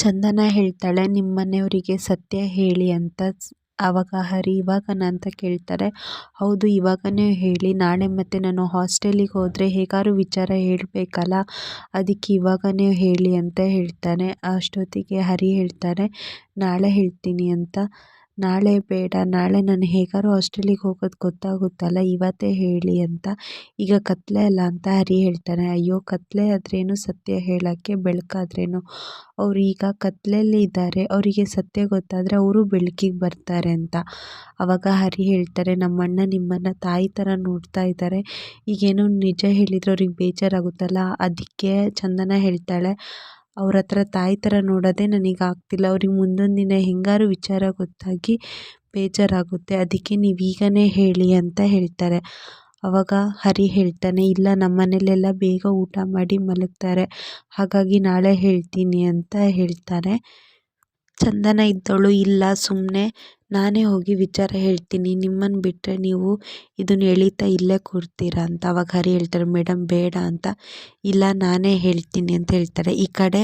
ಚಂದನ ಹೇಳ್ತಾಳೆ ನಿಮ್ಮ ಮನೆಯವರಿಗೆ ಸತ್ಯ ಹೇಳಿ ಅಂತ ಆವಾಗ ಹರಿ ಇವಾಗನ ಅಂತ ಕೇಳ್ತಾರೆ. ಹೌದು, ಇವಾಗನೇ ಹೇಳಿ. ನಾಳೆ ಮತ್ತೆ ನಾನು ಹಾಸ್ಟೆಲಿಗೆ ಹೋದರೆ ಹೇಗಾದ್ರು ವಿಚಾರ ಹೇಳಬೇಕಲ್ಲ, ಅದಕ್ಕೆ ಇವಾಗನೇ ಹೇಳಿ ಅಂತ ಹೇಳ್ತಾನೆ. ಅಷ್ಟೊತ್ತಿಗೆ ಹರಿ ಹೇಳ್ತಾರೆ ನಾಳೆ ಹೇಳ್ತೀನಿ ಅಂತ. ನಾಳೆ ಬೇಡ, ನಾಳೆ ನಾನು ಹೇಗಾದ್ರು ಹಾಸ್ಟೆಲಿಗೆ ಹೋಗೋದು ಗೊತ್ತಾಗುತ್ತಲ್ಲ, ಇವತ್ತೇ ಹೇಳಿ ಅಂತ. ಈಗ ಕತ್ತಲೆ ಅಲ್ಲ ಅಂತ ಹರಿ ಹೇಳ್ತಾನೆ. ಅಯ್ಯೋ ಕತ್ತಲೆ ಆದ್ರೇನು ಸತ್ಯ ಹೇಳೋಕ್ಕೆ ಬೆಳಕಾದ್ರೇನು ಅವ್ರು ಈಗ ಕತ್ತಲೆಯಲ್ಲಿ ಇದ್ದಾರೆ, ಅವರಿಗೆ ಸತ್ಯ ಗೊತ್ತಾದರೆ ಅವರು ಬೆಳಕಿಗೆ ಬರ್ತಾರೆ ಅಂತ. ಆವಾಗ ಹರಿ ಹೇಳ್ತಾರೆ, ನಮ್ಮಣ್ಣ ನಿಮ್ಮನ್ನು ತಾಯಿ ಥರ ನೋಡ್ತಾ ಇದ್ದಾರೆ. ಈಗೇನೋ ನಿಜ ಹೇಳಿದರೆ ಅವ್ರಿಗೆ ಬೇಜಾರಾಗುತ್ತಲ್ಲ? ಅದಕ್ಕೆ ಚಂದನ ಹೇಳ್ತಾಳೆ ಅವ್ರ ಹತ್ರ ತಾಯಿ ಥರ ನೋಡೋದೇ ನನಗೆ ಆಗ್ತಿಲ್ಲ. ಅವ್ರಿಗೆ ಮುಂದೊಂದು ದಿನ ಹೇಗಾರು ವಿಚಾರ ಗೊತ್ತಾಗಿ ಬೇಜಾರಾಗುತ್ತೆ. ಅದಕ್ಕೆ ನೀವು ಈಗಲೇ ಹೇಳಿ ಅಂತ ಹೇಳ್ತಾರೆ. ಅವಾಗ ಹರಿ ಹೇಳ್ತಾನೆ, ಇಲ್ಲ ನಮ್ಮ ಮನೇಲೆಲ್ಲ ಬೇಗ ಊಟ ಮಾಡಿ ಮಲಗ್ತಾರೆ. ಹಾಗಾಗಿ ನಾಳೆ ಹೇಳ್ತೀನಿ ಅಂತ ಹೇಳ್ತಾರೆ ಚಂದನ ಇದ್ದವಳು ಇಲ್ಲ ಸುಮ್ಮನೆ ನಾನೇ ಹೋಗಿ ವಿಚಾರ ಹೇಳ್ತೀನಿ. ನಿಮ್ಮನ್ನು ಬಿಟ್ಟರೆ ನೀವು ಇದನ್ನು ಎಳೀತಾ ಇಲ್ಲೇ ಕೂರ್ತೀರಾ ಅಂತ. ಅವಾಗ ಹರಿ ಹೇಳ್ತಾರೆ ಮೇಡಮ್ ಬೇಡ ಅಂತ. ಇಲ್ಲ, ನಾನೇ ಹೇಳ್ತೀನಿ ಅಂತ ಹೇಳ್ತಾರೆ. ಈ ಕಡೆ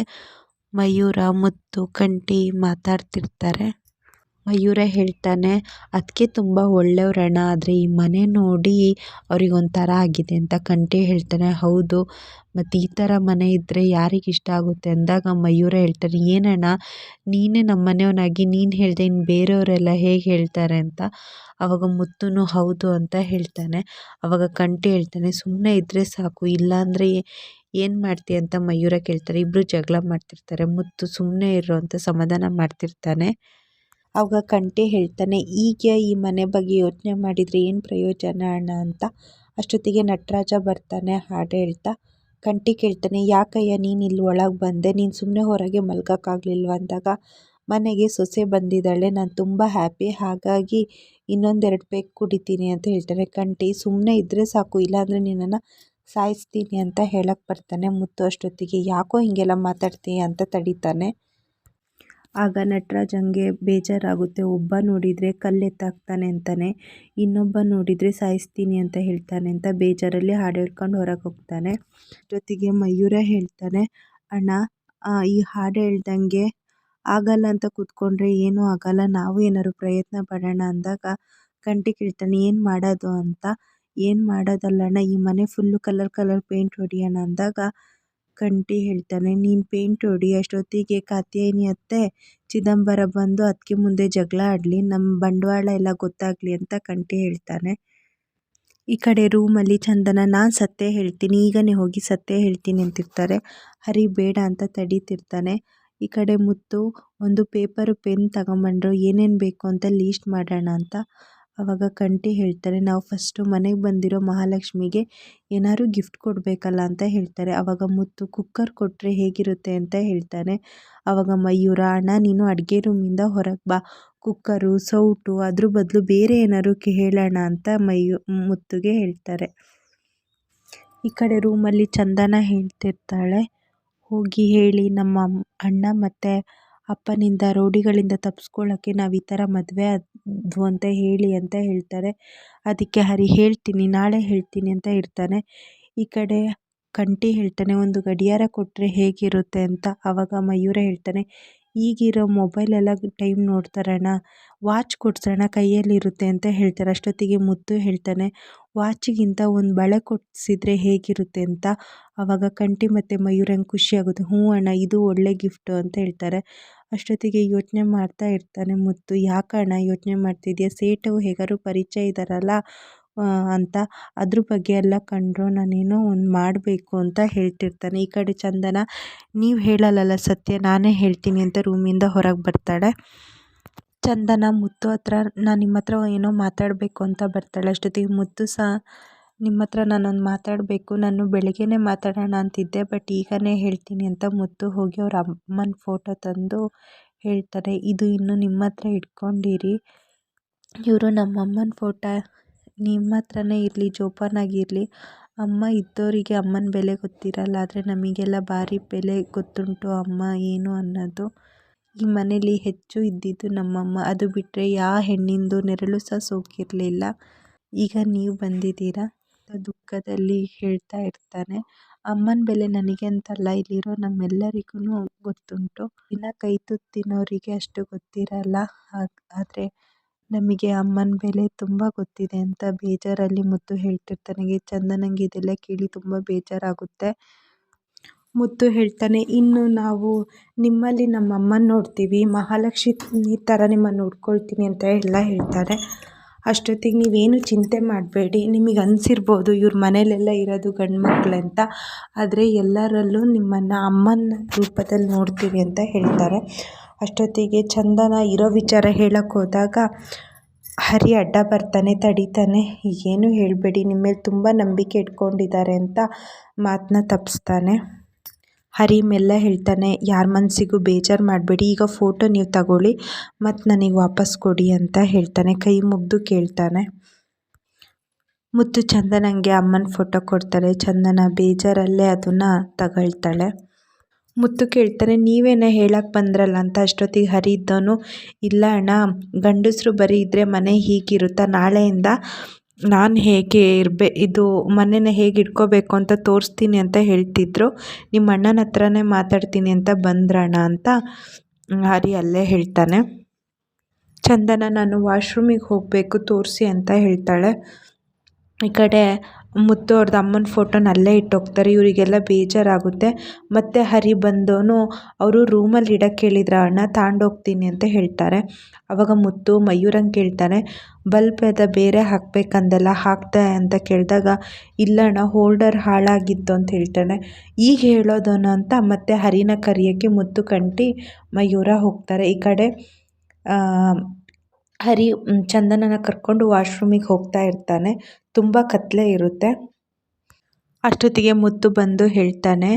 ಮಯೂರ ಮುತ್ತು, ಕಂಠಿ ಮಾತಾಡ್ತಿರ್ತಾರೆ. ಮಯೂರ ಹೇಳ್ತಾನೆ ಅದಕ್ಕೆ ತುಂಬ ಒಳ್ಳೆಯವರಣ್ಣ ಆದರೆ ಈ ಮನೆ ನೋಡಿ ಒಂಥರ ಆಗಿದೆ ಅಂತ ಕಂಠಿ ಹೇಳ್ತಾನೆ. ಹೌದು ಮತ್ತು ಈ ಥರ ಮನೆ ಇದ್ದರೆ ಯಾರಿಗೆ ಇಷ್ಟ ಆಗುತ್ತೆ? ಅಂದಾಗ ಮಯೂರ ಹೇಳ್ತಾರೆ, ಏನಣ್ಣ, ನೀನೇ ನಮ್ಮ ಮನೆಯವನಾಗಿ, ನೀನು ಹೇಳಿದೆ ಇನ್ನು ಬೇರೆಯವರೆಲ್ಲ ಹೇಗೆ ಹೇಳ್ತಾರೆ ಅಂತ? ಆವಾಗ ಮುತ್ತೂ ಹೌದು ಅಂತ ಹೇಳ್ತಾನೆ. ಆವಾಗ ಕಂಠಿ ಹೇಳ್ತಾನೆ ಸುಮ್ಮನೆ ಇದ್ದರೆ ಸಾಕು, ಇಲ್ಲಾಂದರೆ ಏನು ಮಾಡ್ತೀಯ ಅಂತ ಮಯೂರ ಕೇಳ್ತಾರೆ. ಇಬ್ಬರು ಜಗಳ ಮಾಡ್ತಿರ್ತಾರೆ. ಮುತ್ತು ಸುಮ್ಮನೆ ಇರು ಅಂತ ಸಮಾಧಾನ ಮಾಡ್ತಿರ್ತಾನೆ. ಆವಾಗ ಕಂಠಿ ಹೇಳ್ತಾನೆ ಈಗ ಈ ಮನೆ ಬಗ್ಗೆ ಯೋಚನೆ ಮಾಡಿದರೆ ಏನು ಪ್ರಯೋಜನ ಅಣ್ಣ ಅಂತ? ಅಷ್ಟೊತ್ತಿಗೆ ನಟರಾಜ ಬರ್ತಾನೆ, ಹಾಡು ಹೇಳ್ತಾ, ಕಂಠಿ ಕೇಳ್ತಾನೆ, ಯಾಕಯ್ಯ, ನೀನು ಇಲ್ಲಿ ಒಳಗೆ ಬಂದೆ, ನೀನು ಸುಮ್ಮನೆ ಹೊರಗೆ ಮಲ್ಗೋಕ್ಕಾಗಲಿಲ್ವ? ಅಂದಾಗ, ಮನೆಗೆ ಸೊಸೆ ಬಂದಿದ್ದಾಳೆ, ನಾನು ತುಂಬ ಹ್ಯಾಪಿ ಹಾಗಾಗಿ ಇನ್ನೊಂದೆರಡು ಪೇಕ್ ಕುಡಿತೀನಿ ಅಂತ ಹೇಳ್ತಾನೆ. ಕಂಠಿ ಸುಮ್ಮನೆ ಇದ್ದರೆ ಸಾಕು, ಇಲ್ಲಾಂದರೆ ನಿನ್ನನ್ನು ಸಾಯಿಸ್ತೀನಿ ಅಂತ ಹೇಳಕ್ಕೆ ಬರ್ತಾನೆ ಮುತ್ತು ಅಷ್ಟೊತ್ತಿಗೆ. ಯಾಕೋ ಹೀಗೆಲ್ಲ ಮಾತಾಡ್ತೀಯ? ಅಂತ ತಡಿತಾನೆ. ಆಗ ನಟರಾಜಂಗೆ ಬೇಜಾರಾಗುತ್ತೆ. ಒಬ್ಬ ನೋಡಿದರೆ ಕಲ್ಲೆತ್ತಾಕ್ತಾನೆ ಅಂತಾನೆ, ಇನ್ನೊಬ್ಬ ನೋಡಿದರೆ ಸಾಯಿಸ್ತೀನಿ ಅಂತ ಹೇಳ್ತಾನೆ ಅಂತ ಬೇಜಾರಲ್ಲಿ ಹಾಡು ಹೇಳ್ಕೊಂಡು ಹೊರಗೆ ಹೋಗ್ತಾನೆ. ಜೊತೆಗೆ ಮಯೂರ ಹೇಳ್ತಾನೆ, ಅಣ್ಣ ಈ ಹಾಡು ಹೇಳ್ದಂಗೆ ಆಗಲ್ಲ ಅಂತ ಕೂತ್ಕೊಂಡ್ರೆ ಏನೂ ಆಗಲ್ಲ, ನಾವು ಏನಾದ್ರು ಪ್ರಯತ್ನ ಪಡೋಣ ಅಂದಾಗ ಕಂಟಿ ಕೇಳ್ತಾನೆ, ಏನು ಮಾಡೋದು? ಅಂತ, ಏನು ಮಾಡೋದಲ್ಲಣ್ಣ, ಈ ಮನೆ ಫುಲ್ಲು ಕಲರ್ ಕಲರ್ ಪೇಂಟ್ ಹೊಡಿಯೋಣ ಅಂದಾಗ ಕಂಠಿ ಹೇಳ್ತಾನೆ "ನೀನ್ ಪೇಂಟ್ ಹೊಡಿ ಅಷ್ಟೊತ್ತಿಗೆ ಕಾತ್ಯಾಯಿನಿ ಅತ್ತೆ. ಚಿದಂಬರ ಬಂದು ಅದಕ್ಕೆ ಮುಂದೆ ಜಗಳ ಆಡ್ಲಿ, ನಮ್ಮ ಬಂಡವಾಳ ಎಲ್ಲ ಗೊತ್ತಾಗ್ಲಿ" ಅಂತ ಕಂಠಿ ಹೇಳ್ತಾನೆ. ಈ ಕಡೆ ರೂಮಲ್ಲಿ ಚಂದನ ನಾನು ಸತ್ತೇ ಹೇಳ್ತೀನಿ ಈಗನೇ ಹೋಗಿ ಸತ್ತೇ ಹೇಳ್ತೀನಿ ಅಂತಿರ್ತಾರೆ. ಹರಿ ಬೇಡ ಅಂತ ತಡೀತಿರ್ತಾನೆ. ಈ ಕಡೆ ಮುತ್ತು ಒಂದು ಪೇಪರ್ ಪೆನ್ ತಗೊಂಬಂದ್ರು ಏನೇನು ಬೇಕು ಅಂತ ಲೀಸ್ಟ್ ಮಾಡೋಣ ಅಂತ. ಆವಾಗ ಕಂಠಿ ಹೇಳ್ತಾರೆ, ನಾವು ಫಸ್ಟು ಮನೆಗೆ ಬಂದಿರೋ ಮಹಾಲಕ್ಷ್ಮಿಗೆ ಏನಾದ್ರು ಗಿಫ್ಟ್ ಕೊಡಬೇಕಲ್ಲ ಅಂತ ಹೇಳ್ತಾರೆ. ಆವಾಗ ಮುತ್ತು ಕುಕ್ಕರ್ ಕೊಟ್ಟರೆ ಹೇಗಿರುತ್ತೆ ಅಂತ ಹೇಳ್ತಾನೆ. ಅವಾಗ ಮಯೂರ, ಅಣ್ಣ, ನೀನು ಅಡುಗೆ ರೂಮಿಂದ ಹೊರಗೆ ಬಾ. ಕುಕ್ಕರು ಸೌಟು, ಅದ್ರ ಬದಲು ಬೇರೆ ಏನಾದ್ರು ಹೇಳೋಣ ಅಂತ ಮಯೂ, ಮುತ್ತುಗೆ ಹೇಳ್ತಾರೆ. ಈ ಕಡೆ ರೂಮಲ್ಲಿ ಚಂದನ ಹೇಳ್ತಿರ್ತಾಳೆ. ಹೋಗಿ ಹೇಳಿ ನಮ್ಮ ಅಣ್ಣ ಮತ್ತು ಅಪ್ಪನಿಂದ, ರೌಡಿಗಳಿಂದ ತಪ್ಸ್ಕೊಳ್ಳೋಕ್ಕೆ ನಾವು ಈ ಥರ ಮದುವೆ ಆದ್ವು ಅಂತ ಹೇಳಿ ಅಂತ ಹೇಳ್ತಾರೆ. ಅದಕ್ಕೆ ಹರಿ ಹೇಳ್ತೀನಿ, ನಾಳೆ ಹೇಳ್ತೀನಿ ಅಂತ ಇರ್ತಾನೆ. ಈ ಕಡೆ ಕಂಠಿ ಹೇಳ್ತಾನೆ, ಒಂದು ಗಡಿಯಾರ ಕೊಟ್ಟರೆ ಹೇಗಿರುತ್ತೆ ಅಂತ ಆವಾಗ ಮಯೂರ ಹೇಳ್ತಾನೆ. ಈಗಿರೋ ಮೊಬೈಲೆಲ್ಲ ಟೈಮ್ ನೋಡ್ತಾರಣ್ಣ ವಾಚ್ ಕೊಡ್ಸೋಣ, ಕೈಯಲ್ಲಿರುತ್ತೆ ಅಂತ ಹೇಳ್ತಾರೆ. ಅಷ್ಟೊತ್ತಿಗೆ ಮುತ್ತು ಹೇಳ್ತಾನೆ ವಾಚಿಗಿಂತ ಒಂದು ಬಳೆ ಕೊಡಿಸಿದ್ರೆ ಹೇಗಿರುತ್ತೆ ಅಂತ. ಆವಾಗ ಕಂಠಿ ಮತ್ತು ಮಯೂರಂಗೆ ಖುಷಿಯಾಗುತ್ತೆ ಹ್ಞೂ ಅಣ್ಣ, ಇದು ಒಳ್ಳೆ ಗಿಫ್ಟು ಅಂತ ಹೇಳ್ತಾರೆ. ಅಷ್ಟೊತ್ತಿಗೆ ಯೋಚನೆ ಮಾಡ್ತಾ ಇರ್ತಾನೆ ಮುತ್ತು. ಯಾಕಣ್ಣ ಯೋಚನೆ ಮಾಡ್ತಿದ್ಯಾ? ಸೇಟು ಹೇಗಾದ್ರು ಪರಿಚಯ ಇದ್ದಾರಲ್ಲ ಅಂತ. ಅದ್ರ ಬಗ್ಗೆ ಎಲ್ಲ ಕಂಡ್ರು ನಾನೇನೋ ಒಂದು ಮಾಡಬೇಕು ಅಂತ ಹೇಳ್ತಿರ್ತಾನೆ. ಈ ಕಡೆ ಚಂದನ, ನೀವು ಹೇಳಲ್ಲಲ್ಲ ಸತ್ಯ, ನಾನೇ ಹೇಳ್ತೀನಿ ಅಂತ ರೂಮಿಂದ ಹೊರಗೆ ಬರ್ತಾಳೆ. ಚಂದನ ಮುತ್ತು ಹತ್ರ ನಾನು ನಿಮ್ಮ ಹತ್ರ ಏನೋ ಮಾತಾಡಬೇಕು ಅಂತ ಬರ್ತಾಳೆ. ಅಷ್ಟೊತ್ತಿಗೆ ಮುತ್ತು ಸಹ ನಿಮ್ಮ ಹತ್ರ ನಾನೊಂದು ಮಾತಾಡಬೇಕು, ನಾನು ಬೆಳಗ್ಗೆನೇ ಮಾತಾಡೋಣ ಅಂತಿದ್ದೆ, ಬಟ್ ಈಗಲೇ ಹೇಳ್ತೀನಿ ಅಂತ ಮುತ್ತು ಹೋಗಿ ಅವ್ರ ಅಮ್ಮನ ಫೋಟೋ ತಂದು ಹೇಳ್ತಾರೆ, ಇದು ಇನ್ನು ನಿಮ್ಮ ಹತ್ರ ಇಟ್ಕೊಂಡಿರಿ. ಇವರು ನಮ್ಮ ಅಮ್ಮನ ಫೋಟೋ ನಿಮ್ಮ ಹತ್ರನೇ ಇರಲಿ ಜೋಪಾನಾಗಿರಲಿ ಅಮ್ಮ ಇದ್ದವರಿಗೆ ಅಮ್ಮನ ಬೆಲೆ ಗೊತ್ತಿರಲ್ಲ, ಆದರೆ ನಮಗೆಲ್ಲ ಭಾರಿ ಬೆಲೆ ಗೊತ್ತುಂಟು ಅಮ್ಮ, ಏನು ಅನ್ನೋದು. ಈ ಮನೇಲಿ ಹೆಚ್ಚು ಇದ್ದಿದ್ದು ನಮ್ಮಮ್ಮ, ಅದು ಬಿಟ್ಟರೆ ಯಾವ ಹೆಣ್ಣಿಂದು ನೆರಳು ಸಹ ಸೋಕಿರಲಿಲ್ಲ. ಈಗ ನೀವು ಬಂದಿದ್ದೀರಾ? ದುಃಖದಲ್ಲಿ ಹೇಳ್ತಾ ಇರ್ತಾನೆ. ಅಮ್ಮನ ಬೆಲೆ ನನಗೆ ಅಂತಲ್ಲ ಇಲ್ಲಿರೋ ನಮ್ಮೆಲ್ಲರಿಗೂ ಗೊತ್ತುಂಟು. ದಿನ ಕೈ ತುತ್ತು ತಿನ್ನೋರಿಗೆ ಅಷ್ಟು ಗೊತ್ತಿರಲ್ಲ. ಆದರೆ ನಮಗೆ ಅಮ್ಮನ ಬೆಲೆ ತುಂಬ ಗೊತ್ತಿದೆ ಅಂತ ಬೇಜಾರಲ್ಲಿ ಮುದ್ದು ಹೇಳ್ತಿರ್ತಾನೆ. ಚಂದನಂಗೆ ಇದೆಲ್ಲ ಕೇಳಿ ತುಂಬ ಬೇಜಾರಾಗುತ್ತೆ. ಮುತ್ತು ಹೇಳ್ತಾನೆ, ಇನ್ನು ನಾವು ನಿಮ್ಮಲ್ಲಿ ನಮ್ಮ ಅಮ್ಮನ ನೋಡ್ತೀವಿ. ಮಹಾಲಕ್ಷ್ಮಿ ಥರ ನಿಮ್ಮನ್ನು ನೋಡ್ಕೊಳ್ತೀನಿ ಅಂತ ಎಲ್ಲ ಹೇಳ್ತಾರೆ ಅಷ್ಟೊತ್ತಿಗೆ ನೀವೇನು ಚಿಂತೆ ಮಾಡಬೇಡಿ. ನಿಮಗೆ ಅನಿಸಿರ್ಬೋದು ಇವ್ರ ಮನೇಲೆಲ್ಲ ಇರೋದು ಗಂಡು ಅಂತ. ಆದರೆ ಎಲ್ಲರಲ್ಲೂ ನಿಮ್ಮನ್ನು ಅಮ್ಮನ ರೂಪದಲ್ಲಿ ನೋಡ್ತೀವಿ ಅಂತ ಹೇಳ್ತಾರೆ. ಅಷ್ಟೊತ್ತಿಗೆ ಚಂದನ ಇರೋ ವಿಚಾರ ಹೇಳಕ್ಕೆ ಹೋದಾಗ ಹರಿ ಅಡ್ಡ ಬರ್ತಾನೆ, ತಡಿತಾನೆ. ಏನು ಹೇಳಬೇಡಿ ನಿಮ್ಮ ಮೇಲೆ ತುಂಬ ನಂಬಿಕೆ ಇಟ್ಕೊಂಡಿದ್ದಾರೆ ಅಂತ ಮಾತನ್ನ ತಪ್ಪಿಸ್ತಾನೆ ಹರಿ ಎಲ್ಲ ಹೇಳ್ತಾನೆ, ಯಾರ ಮನಸ್ಸಿಗೂ ಬೇಜಾರು ಮಾಡಬೇಡಿ, ಈಗ ಫೋಟೋ ನೀವು ತಗೊಳ್ಳಿ ಮತ್ತು ನನಗೆ ವಾಪಸ್ ಕೊಡಿ ಅಂತ ಹೇಳ್ತಾನೆ, ಕೈ ಮುಗ್ದು ಕೇಳ್ತಾನೆ. ಮುತ್ತು ಚಂದನಂಗೆ ಅಮ್ಮನ ಫೋಟೋ ಕೊಡ್ತಾರೆ ಚಂದನ ಬೇಜಾರಲ್ಲೇ ಅದನ್ನು ತಗೊಳ್ತಾಳೆ. ಮುತ್ತು ಕೇಳ್ತಾನೆ, ನೀವೇನೋ ಹೇಳಕ್ಕೆ ಬಂದ್ರಲ್ಲ ಅಂತ ಅಷ್ಟೊತ್ತಿಗೆ ಹರಿ ಇದ್ದವನು, ಇಲ್ಲ ಅಣ್ಣ, ಗಂಡಸರು ಬರೀ ಇದ್ದರೆ ಮನೆ ಹೀಗಿರುತ್ತಾ, ನಾಳೆಯಿಂದ ನಾನು ಹೇಗೆ ಇರಬೇ, ಇದು ಮನೇನ ಹೇಗೆ ಇಟ್ಕೋಬೇಕು ಅಂತ ತೋರಿಸ್ತೀನಿ ಅಂತ ಹೇಳ್ತಿದ್ರು. ನಿಮ್ಮ ಅಣ್ಣನ ಹತ್ರನೇ ಮಾತಾಡ್ತೀನಿ ಅಂತ ಬಂದ್ರಣ ಅಂತ ಹರಿ ಅಲ್ಲೇ ಹೇಳ್ತಾನೆ. ಚಂದನ, ನಾನು ವಾಶ್ರೂಮಿಗೆ ಹೋಗಬೇಕು, ತೋರಿಸಿ ಅಂತ ಹೇಳ್ತಾಳೆ. ಈ ಕಡೆ ಮುತ್ತು ಅವ್ರದ್ದು ಅಮ್ಮನ ಫೋಟೋನ ಅಲ್ಲೇ ಇಟ್ಟೋಗ್ತಾರೆ. ಇವರಿಗೆಲ್ಲ ಬೇಜಾರಾಗುತ್ತೆ. ಮತ್ತು ಹರಿ ಬಂದವನು ಅವರು ರೂಮಲ್ಲಿ ಇಡಕ್ಕೆ ಹೇಳಿದ್ರ, ಅಣ್ಣ ತಗೊಂಡೋಗ್ತೀನಿ ಅಂತ ಹೇಳ್ತಾರೆ. ಅವಾಗ ಮುತ್ತು ಮಯೂರಂಗೆ ಕೇಳ್ತಾನೆ ಬಲ್ಬ್ ಅದ ಬೇರೆ ಹಾಕ್ಬೇಕಂದೆಲ್ಲ, ಹಾಕ್ದೆ ಅಂತ ಕೇಳಿದಾಗ ಇಲ್ಲ ಅಣ್ಣ ಹೋಲ್ಡರ್ ಹಾಳಾಗಿತ್ತು ಅಂತ ಹೇಳ್ತಾನೆ. ಈಗ ಹೇಳೋದನು ಅಂತ ಮತ್ತೆ ಹರಿನ ಕರಿಯೋಕ್ಕೆ ಮುತ್ತು ಕಂಟಿ ಮಯೂರ ಹೋಗ್ತಾರೆ. ಈ ಕಡೆ ಹರಿ ಚಂದನನ ಕರ್ಕೊಂಡು ವಾಶ್ರೂಮಿಗೆ ಹೋಗ್ತಾ ಇರ್ತಾನೆ. ತುಂಬ ಕತ್ತಲೆ ಇರುತ್ತೆ. ಅಷ್ಟೊತ್ತಿಗೆ ಮುತ್ತು ಬಂದು ಹೇಳ್ತಾನೆ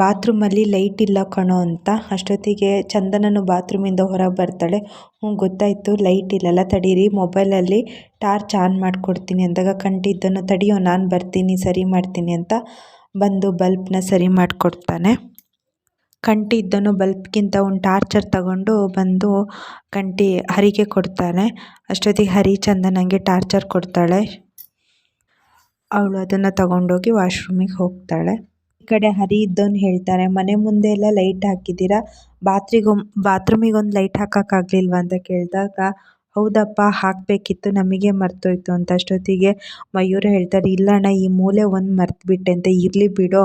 ಬಾತ್ರೂಮಲ್ಲಿ ಲೈಟ್ ಇಲ್ಲ ಕಣೋ ಅಂತ. ಅಷ್ಟೊತ್ತಿಗೆ ಚಂದನನು ಬಾತ್ರೂಮಿಂದ ಹೊರಗೆ ಬರ್ತಾಳೆ. ಹ್ಞೂ, ಗೊತ್ತಾಯಿತು ಲೈಟ್ ಇಲ್ಲಲ್ಲ, ತಡೀರಿ ಮೊಬೈಲಲ್ಲಿ ಟಾರ್ಚ್ ಆನ್ ಮಾಡಿಕೊಡ್ತೀನಿ ಅಂದಾಗ ಕಂಟಿದ್ದನ್ನು ತಡಿಯೋ, ನಾನು ಬರ್ತೀನಿ, ಸರಿ ಮಾಡ್ತೀನಿ ಅಂತ ಬಂದು ಬಲ್ಪ್ನ ಸರಿ ಮಾಡಿಕೊಡ್ತಾನೆ. ಕಂಟಿ ಇದ್ದನು ಬಲ್ಪ್ಗಿಂತ ಒಂದು ಟಾರ್ಚರ್ ತಗೊಂಡು ಬಂದು ಕಂಟಿ ಹರಿಗೆ ಕೊಡ್ತಾನೆ ಅಷ್ಟೊತ್ತಿಗೆ ಹರಿ ಚಂದನಂಗೆ ಟಾರ್ಚರ್ ಕೊಡ್ತಾಳೆ. ಅವಳು ಅದನ್ನು ತಗೊಂಡೋಗಿ ವಾಶ್ರೂಮಿಗೆ ಹೋಗ್ತಾಳೆ. ಈ ಕಡೆ ಹರಿ ಇದ್ದವನು ಹೇಳ್ತಾರೆ ಮನೆ ಮುಂದೆ ಎಲ್ಲ ಲೈಟ್ ಹಾಕಿದ್ದೀರಾ? ಬಾತ್ರೂಮಿಗೆ ಒಂದು ಲೈಟ್ ಹಾಕೋಕ್ಕಾಗಲಿಲ್ವ? ಅಂತ ಕೇಳಿದಾಗ, ಹೌದಪ್ಪ, ಹಾಕಬೇಕಿತ್ತು, ನಮಗೆ ಮರ್ತೋಯ್ತು. ಅಂತ ಅಷ್ಟೊತ್ತಿಗೆ ಮಯೂರ ಹೇಳ್ತಾರೆ ಇಲ್ಲ ಅಣ್ಣ ಈ ಮೂಲೆ ಒಂದು ಮರ್ತು ಬಿಟ್ಟೆ ಅಂತ, ಇರಲಿ ಬಿಡೋ.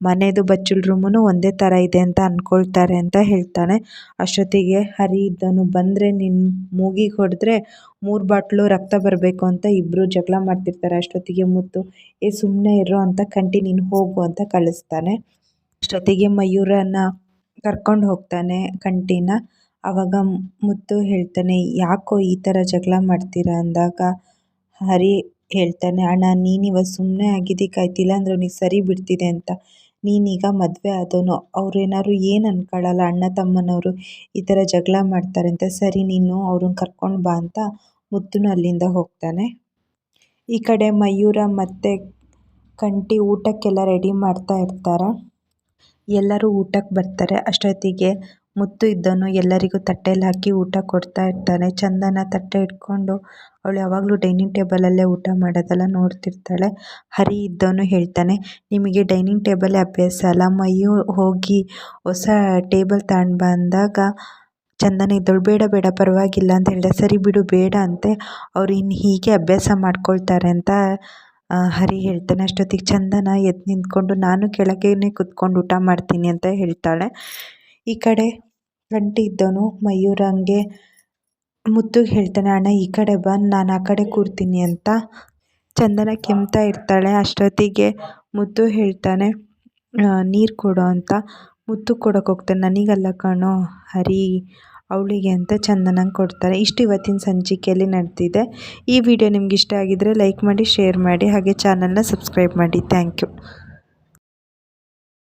ಮನೆದು ಬಚ್ಚಲು ರೂಮು ಒಂದೇ ಥರ ಇದೆ ಅಂತ ಅಂದ್ಕೊಳ್ತಾರೆ ಅಂತ ಹೇಳ್ತಾನೆ. ಅಷ್ಟೊತ್ತಿಗೆ ಹರಿ ಇದ್ದನು. ಬಂದರೆ ನಿನ್ನ ಮೂಗಿಗೆ ಹೊಡೆದ್ರೆ ಮೂರು ಬಾಟ್ಲು ರಕ್ತ ಬರಬೇಕು ಅಂತ ಇಬ್ಬರು ಜಗಳ ಮಾಡ್ತಿರ್ತಾರೆ. ಅಷ್ಟೊತ್ತಿಗೆ ಮುತ್ತು, ಏ ಸುಮ್ಮನೆ ಇರೋ ಅಂತ ಕಂಟಿ ನೀನು ಹೋಗು ಅಂತ ಕಳಿಸ್ತಾನೆ. ಅಷ್ಟೊತ್ತಿಗೆ ಮಯೂರನ ಕರ್ಕೊಂಡು ಹೋಗ್ತಾನೆ ಕಂಟಿನ. ಆವಾಗ ಮುತ್ತು ಹೇಳ್ತಾನೆ, ಯಾಕೋ ಈ ಥರ ಜಗಳ ಮಾಡ್ತೀರ? ಅಂದಾಗ ಹರಿ ಹೇಳ್ತಾನೆ, ಅಣ್ಣ ನೀನಿವತ್ತು ಸುಮ್ಮನೆ ಆಗಿದ್ದಕ್ಕಾಯ್ತಿಲ್ಲ ಅಂದ್ರೆ ಅವ್ನಿಗೆ ಸರಿ ಬಿಡ್ತಿದೆ ಅಂತ. ನೀನೀಗ ಮದುವೆ ಆದವನು, ಅವ್ರೇನಾದ್ರು ಏನು ಅಂದ್ಕೊಳ್ಳಲ್ಲ ಅಣ್ಣ, ತಮ್ಮನವರು ಈ ಥರ ಜಗಳ ಮಾಡ್ತಾರೆ ಅಂತ ಸರಿ, ನೀನು ಅವ್ರನ್ನ ಕರ್ಕೊಂಡು ಬಾ ಅಂತ ಮುತ್ತುನು ಅಲ್ಲಿಂದ ಹೋಗ್ತಾನೆ. ಈ ಕಡೆ ಮಯೂರ ಮತ್ತು ಕಂಟಿ ಊಟಕ್ಕೆಲ್ಲ ರೆಡಿ ಮಾಡ್ತಾ ಇರ್ತಾರೆ. ಎಲ್ಲರೂ ಊಟಕ್ಕೆ ಬರ್ತಾರೆ. ಅಷ್ಟೊತ್ತಿಗೆ ಮುತ್ತು ಇದ್ದವನು ಎಲ್ಲರಿಗೂ ತಟ್ಟೆಯಲ್ಲಿ ಹಾಕಿ ಊಟ ಕೊಡ್ತಾ ಇರ್ತಾನೆ. ಚಂದನ ತಟ್ಟೆ ಇಟ್ಕೊಂಡು ಅವಳು ಯಾವಾಗಲೂ ಡೈನಿಂಗ್ ಟೇಬಲಲ್ಲೇ ಊಟ ಮಾಡೋದೆಲ್ಲ ನೋಡ್ತಿರ್ತಾಳೆ. ಹರಿ ಇದ್ದವನು ಹೇಳ್ತಾನೆ, ನಿಮಗೆ ಡೈನಿಂಗ್ ಟೇಬಲೇ ಅಭ್ಯಾಸ ಅಲ್ಲ. ಮೈಯು ಹೋಗಿ ಹೊಸ ಟೇಬಲ್ ತಗೊಂಡು ಬಂದಾಗ ಚಂದನ ಇದ್ದವಳು, ಬೇಡ ಬೇಡ, ಪರವಾಗಿಲ್ಲ ಅಂತ ಹೇಳಿದೆ. ಸರಿ ಬಿಡು, ಬೇಡ ಅಂತೆ. ಅವ್ರು ಇನ್ನು ಹೀಗೆ ಅಭ್ಯಾಸ ಮಾಡ್ಕೊಳ್ತಾರೆ ಅಂತ ಹರಿ ಹೇಳ್ತಾನೆ. ಅಷ್ಟೊತ್ತಿಗೆ ಚಂದನ ಎದ್ದು ನಿಂತ್ಕೊಂಡು, ನಾನು ಕೆಳಗೇನೆ ಕುತ್ಕೊಂಡು ಊಟ ಮಾಡ್ತೀನಿ ಅಂತ ಹೇಳ್ತಾಳೆ. ಈ ಕಡೆ ಗಂಟಿ ಇದ್ದವನು ಮಯೂರಂಗೆ ಮುತ್ತುಗೆ ಹೇಳ್ತಾನೆ, ಅಣ್ಣ, ಈ ಕಡೆ ಬಂದು ನಾನು ಆ ಕಡೆ ಕೂರ್ತೀನಿ ಅಂತ. ಚಂದನ ಕೆಮ್ತಾ ಇರ್ತಾಳೆ. ಅಷ್ಟೊತ್ತಿಗೆ ಮುತ್ತು ಹೇಳ್ತಾನೆ ನೀರು ಕೊಡು ಅಂತ. ಮುತ್ತು ಕೊಡೋಕೆ ಹೋಗ್ತಾನೆ, ನನಗಲ್ಲ ಕಣೋ, ಹರಿ, ಅವಳಿಗೆ ಅಂತ ಚಂದನಂಗೆ ಕೊಡ್ತಾರೆ. ಇಷ್ಟು ಇವತ್ತಿನ ಸಂಚಿಕೆಯಲ್ಲಿ ನಡೆದಿದೆ. ಈ ವಿಡಿಯೋ ನಿಮ್ಗೆ ಇಷ್ಟ ಆಗಿದ್ದರೆ ಲೈಕ್ ಮಾಡಿ, ಶೇರ್ ಮಾಡಿ, ಹಾಗೆ ಚಾನಲ್ನ ಸಬ್ಸ್ಕ್ರೈಬ್ ಮಾಡಿ. Thank you.